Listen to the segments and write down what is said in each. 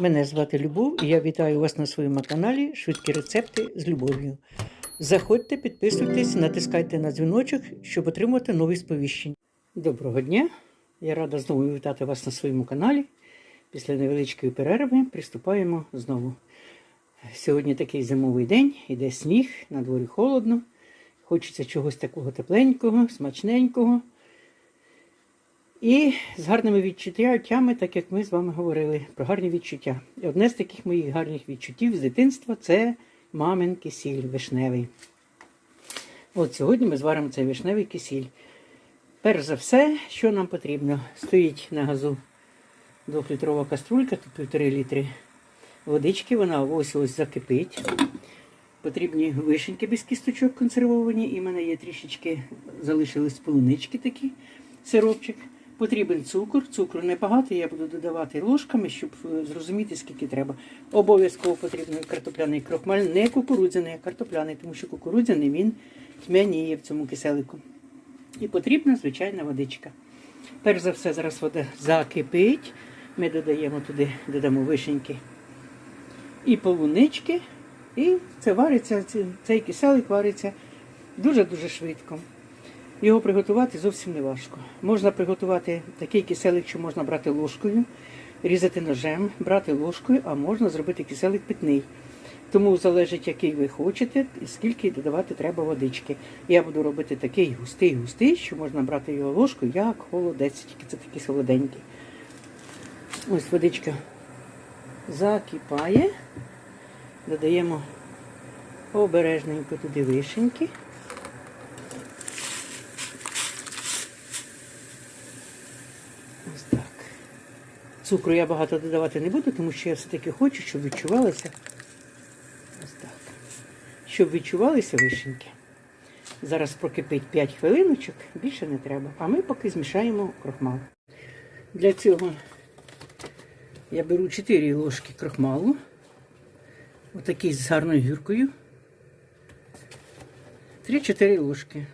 Мене звати Любов і я вітаю вас на своєму каналі Швидкі рецепти з любов'ю. Заходьте, підписуйтесь, натискайте на дзвіночок, щоб отримати нові сповіщення. Доброго дня! Я рада знову вітати вас на своєму каналі. Після невеличкої перерви приступаємо знову. Сьогодні такий зимовий день, іде сніг, на дворі холодно. Хочеться чогось такого тепленького, смачненького. І з гарними відчуттями, так як ми з вами говорили, про гарні відчуття. І одне з таких моїх гарних відчуттів з дитинства це мамин кисіль вишневий. От сьогодні ми зваримо цей вишневий кисіль. Перш за все, що нам потрібно, стоїть на газу двохлітрова каструлька, тут півтори літри водички, вона ось ось закипить. Потрібні вишеньки без кісточок консервовані, і в мене є трішечки залишились полунички такі, сиропчик. Потрібен цукор, цукру небагато, я буду додавати ложками, щоб е, зрозуміти, скільки треба. Обов'язково потрібен картопляний крохмаль, не кукурудзяний, а картопляний, тому що кукурудзяний він тьмяніє в цьому киселику. І потрібна звичайна водичка. Перш за все, зараз вода закипить. Ми додаємо туди, додамо вишеньки і полунички. І це вариться, цей киселик вариться дуже-дуже швидко. Його приготувати зовсім не важко. Можна приготувати такий киселик, що можна брати ложкою, різати ножем, брати ложкою, а можна зробити киселик питний. Тому залежить, який ви хочете, і скільки додавати треба водички. Я буду робити такий густий-густий, що можна брати його ложкою, як холодець, тільки це такий солоденький. Ось водичка закипає. Додаємо обережненько туди вишеньки. Ось так. Цукру я багато додавати не буду, тому що я все-таки хочу, щоб відчувалося. Ось так. Щоб відчувалися вишеньки. Зараз прокипить 5 хвилиночок, більше не треба. А ми поки змішаємо крохмал. Для цього я беру 4 ложки крохмалу. Отакий з гарною гіркою. 3-4 ложки.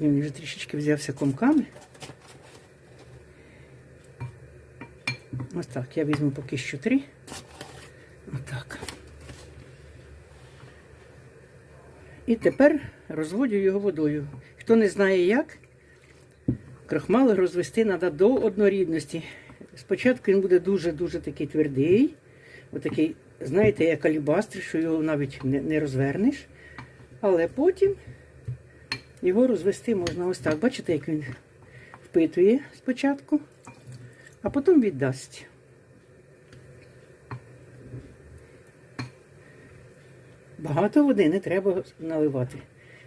Він вже трішечки взявся комками. Ось так, я візьму поки що три. Отак. І тепер розводю його водою. Хто не знає як, крахмал розвести треба до однорідності. Спочатку він буде дуже-дуже такий твердий. Отакий, знаєте, як алібастр, що його навіть не, не розвернеш. Але потім його розвести можна ось так. Бачите, як він впитує спочатку, а потім віддасть. Багато води не треба наливати.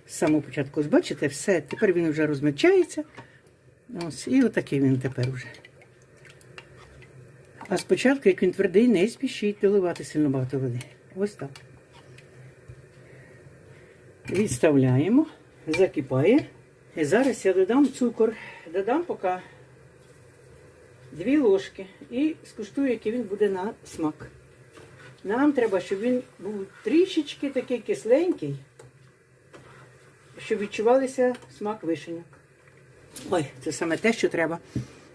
З самого початку, бачите, все, тепер він вже розмягчається. Ось, і отакий він тепер вже. А спочатку, як він твердий, не спішіть доливати сильно багато води. Ось так. Відставляємо, закипає. І зараз я додам цукор. Додам поки дві ложки і скуштую, який він буде на смак. Нам треба, щоб він був трішечки такий кисленький, щоб відчувалися смак вишеньок. Ой, це саме те, що треба.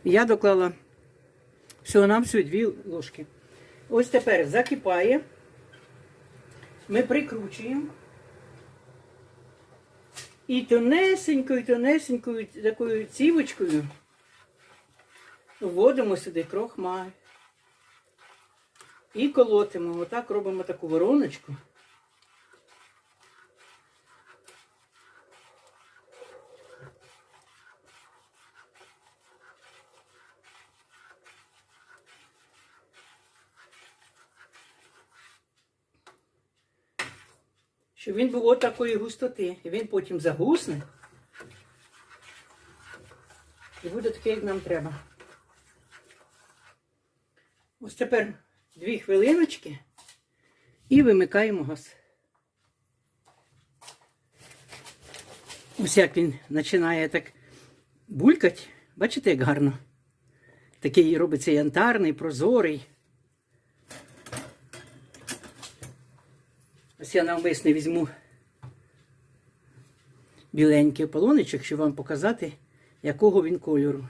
Я доклала всього нам всього дві ложки. Ось тепер закипає. Ми прикручуємо. І тонесенькою, тонесенькою такою цівочкою вводимо сюди крохмаль. І колотимо. Отак робимо таку вороночку. Щоб він був отакої густоти. І він потім загусне. І буде таке, як нам треба. Ось тепер дві хвилиночки і вимикаємо газ. Ось як він починає так булькати. Бачите, як гарно? Такий робиться янтарний, прозорий. Ось я навмисне візьму біленький полоничок, щоб вам показати, якого він кольору.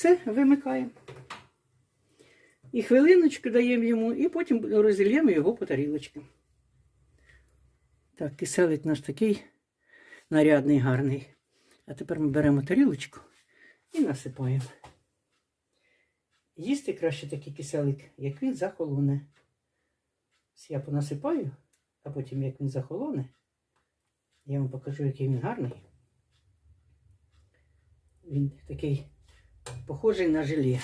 Все, вимикаємо. І хвилиночку даємо йому, і потім розільємо його по тарілочкам. Так, киселик наш такий нарядний, гарний. А тепер ми беремо тарілочку і насипаємо. Їсти краще такий киселик, як він захолоне. Я понасипаю, а потім, як він захолоне, я вам покажу, який він гарний. Він такий похожий на желе.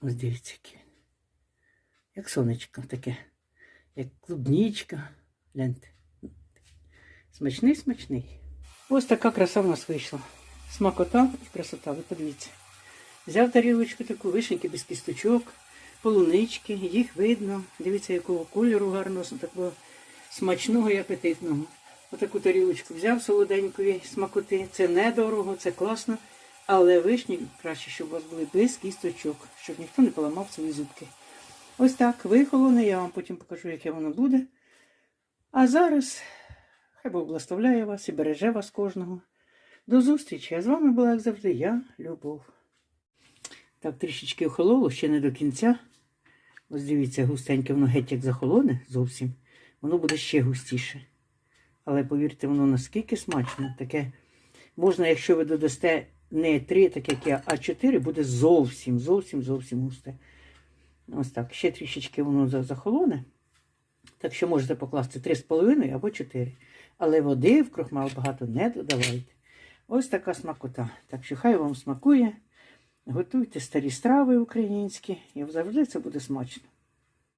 Ось дивіться, який. він. Як сонечко таке, як клубнічка. Гляньте. Смачний, смачний. Ось така краса в нас вийшла. Смакота і красота, ви подивіться. Взяв тарілочку таку вишеньки без кісточок, полунички, їх видно. Дивіться, якого кольору гарного, такого смачного і апетитного. Отаку тарілочку взяв солоденької смакоти. Це недорого, це класно. Але вишні краще, щоб у вас були без кісточок, щоб ніхто не поламав свої зубки. Ось так вихолоне, я вам потім покажу, яке воно буде. А зараз хай Бог благословляє вас і береже вас кожного. До зустрічі. А з вами була, як завжди, я, Любов. Так, трішечки охололо, ще не до кінця. Ось дивіться, густеньке, воно геть як захолоне зовсім. Воно буде ще густіше. Але повірте, воно наскільки смачне, таке. Можна, якщо ви додасте не три, так як я, а чотири, буде зовсім, зовсім, зовсім густе. Ось так. Ще трішечки воно захолоне. Так що можете покласти 3,5 або 4. Але води в крохмал багато не додавайте. Ось така смакота. Так що хай вам смакує. Готуйте старі страви українські, і завжди це буде смачно.